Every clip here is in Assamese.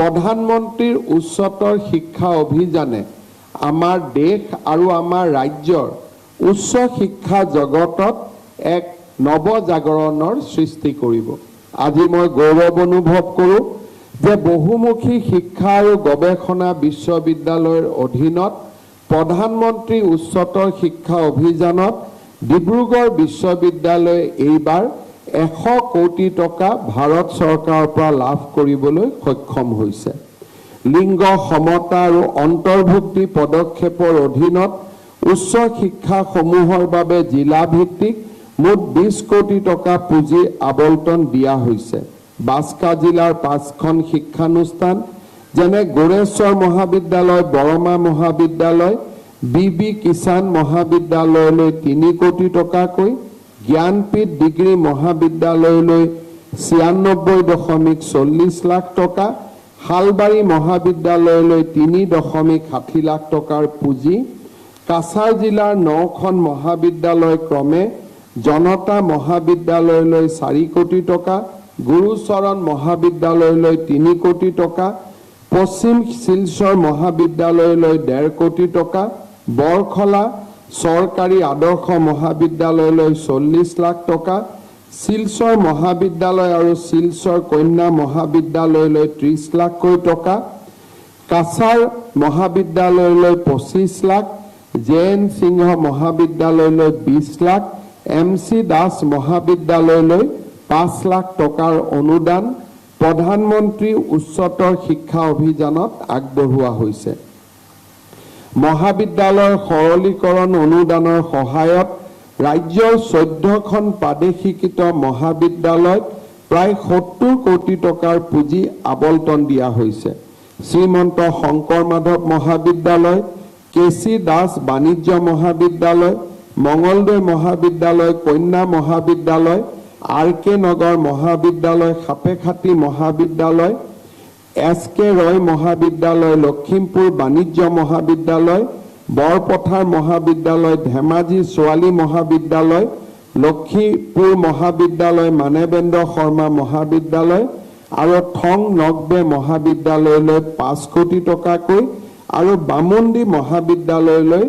প্ৰধানমন্ত্ৰীৰ উচ্চতৰ শিক্ষা অভিযানে আমাৰ দেশ আৰু আমাৰ ৰাজ্যৰ উচ্চ শিক্ষা জগতত এক নৱজাগৰণৰ সৃষ্টি কৰিব। আজি মই গৌৰৱ অনুভৱ কৰোঁ যে বহুমুখী শিক্ষা আৰু গৱেষণা বিশ্ববিদ্যালয়ৰ অধীনত প্ৰধানমন্ত্ৰী উচ্চতৰ শিক্ষা অভিযানত ডিব্ৰুগড় বিশ্ববিদ্যালয়ে এইবাৰ এশ কোটি টকা ভাৰত চৰকাৰৰ পৰা লাভ কৰিবলৈ সক্ষম হৈছে। লিংগ সমতা আৰু অন্তৰ্ভুক্তি পদক্ষেপৰ অধীনত উচ্চ শিক্ষাসমূহৰ বাবে জিলাভিত্তিক মুঠ বিছ কোটি টকা পুঁজি আবণ্টন দিয়া হৈছে। বাস্কা জিলাৰ পাঁচখন শিক্ষানুষ্ঠান যেনে গোৰেশ্বৰ মহাবিদ্যালয় বৰমা মহাবিদ্যালয় বি বি কিষাণ মহাবিদ্যালয়লৈ তিনি কোটি টকাকৈ জ্ঞানপীঠ ডিগ্ৰী মহাবিদ্যালয়লৈ ছিয়ান্নব্বৈ দশমিক চল্লিছ লাখ টকা, শালবাৰী মহাবিদ্যালয়লৈ তিনি দশমিক ষাঠি লাখ টকাৰ পুঁজি, কাছাৰ জিলাৰ নখন মহাবিদ্যালয় ক্ৰমে জনতা মহাবিদ্যালয়লৈ চাৰি কোটি টকা, গুৰুচৰণ মহাবিদ্যালয়লৈ তিনি কোটি টকা, পশ্চিম শিলচৰ মহাবিদ্যালয়লৈ ডেৰ কোটি টকা, বৰখলা চৰকাৰী আদৰ্শ মহাবিদ্যালয়লৈ চল্লিছ লাখ টকা শিলচৰ মহাবিদ্যালয় আৰু শিলচৰ কন্যা মহাবিদ্যালয়লৈ ত্ৰিছ লাখকৈ টকা কাছাৰ মহাবিদ্যালয়লৈ পঁচিছ লাখ জে এন সিংহ মহাবিদ্যালয়লৈ বিছ লাখ এম চি দাস মহাবিদ্যালয়লৈ পাঁচ লাখ টকাৰ অনুদান প্ৰধানমন্ত্ৰী উচ্চতৰ শিক্ষা অভিযানত আগবঢ়োৱা হৈছে। মহাবিদ্যালয়ৰ সৰলীকৰণ অনুদানৰ সহায়ত ৰাজ্যৰ চৈধ্যখন প্ৰাদেশিকৃত মহাবিদ্যালয়ত প্ৰায় সত্তৰ কোটি টকাৰ পুঁজি আবণ্টন দিয়া হৈছে। শ্ৰীমন্ত শংকৰ মাধৱ মহাবিদ্যালয় কে চি দাস বাণিজ্য মহাবিদ্যালয় মঙলদৈ মহাবিদ্যালয় কন্যা মহাবিদ্যালয় আৰ কে নগৰ মহাবিদ্যালয় সাপেখাতী মহাবিদ্যালয় এছ কে ৰয় মহাবিদ্যালয়, লখিমপুৰ বাণিজ্য মহাবিদ্যালয়, বৰপথাৰ মহাবিদ্যালয়, ধেমাজি ছোৱালী মহাবিদ্যালয়, লক্ষীপুৰ মহাবিদ্যালয়, মানেবেন্দ্ৰ শৰ্মা মহাবিদ্যালয় আৰু থং নগবে মহাবিদ্যালয়লৈ পাঁচ কোটি টকাকৈ আৰু বামুণ্ডী মহাবিদ্যালয়লৈ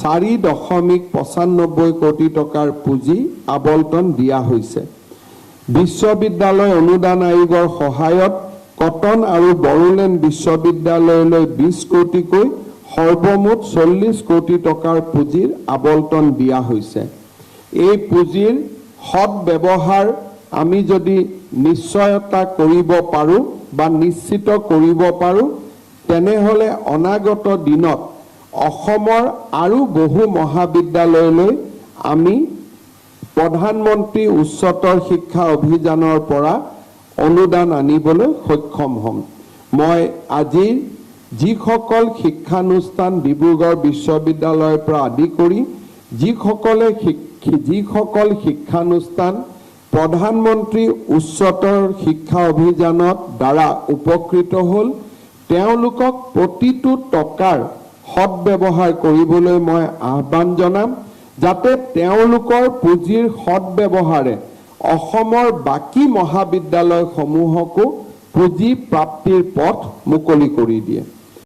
চাৰি দশমিক পঁচান্নব্বৈ কোটি টকাৰ পুঁজি আবণ্টন দিয়া হৈছে। বিশ্ববিদ্যালয় অনুদান আয়োগৰ সহায়ত কটন আৰু বড়োলেণ্ড বিশ্ববিদ্যালয়লৈ বিছ কোটিকৈ সৰ্বমুঠ চল্লিছ কোটি টকাৰ পুঁজিৰ আবণ্টন দিয়া হৈছে। এই পুঁজিৰ সৎ ব্যৱহাৰ আমি যদি নিশ্চয়তা কৰিব পাৰোঁ বা নিশ্চিত কৰিব পাৰোঁ তেনেহ'লে অনাগত দিনত অসমৰ আৰু বহু মহাবিদ্যালয়লৈ আমি প্ৰধানমন্ত্ৰী উচ্চতৰ শিক্ষা অভিযানৰ পৰা অনুদান আনিবলৈ সক্ষম হ'ম। মই আজি যিসকল শিক্ষানুষ্ঠান ডিব্ৰুগড় বিশ্ববিদ্যালয়ৰ পৰা আদি কৰি যিসকলে যিসকল শিক্ষানুষ্ঠান, প্ৰধানমন্ত্ৰী উচ্চতৰ শিক্ষা অভিযানত দ্বাৰা উপকৃত হ'ল, তেওঁলোকক প্ৰতিটো টকাৰ সৎব্যৱহাৰ কৰিবলৈ মই আহ্বান জনাম, যাতে তেওঁলোকৰ পুঁজিৰ সৎব্যৱহাৰে অসমৰ বাকী মহাবিদ্যালয়সমূহকো পুঁজি প্ৰাপ্তিৰ পথ মুকলি কৰি দিয়ে।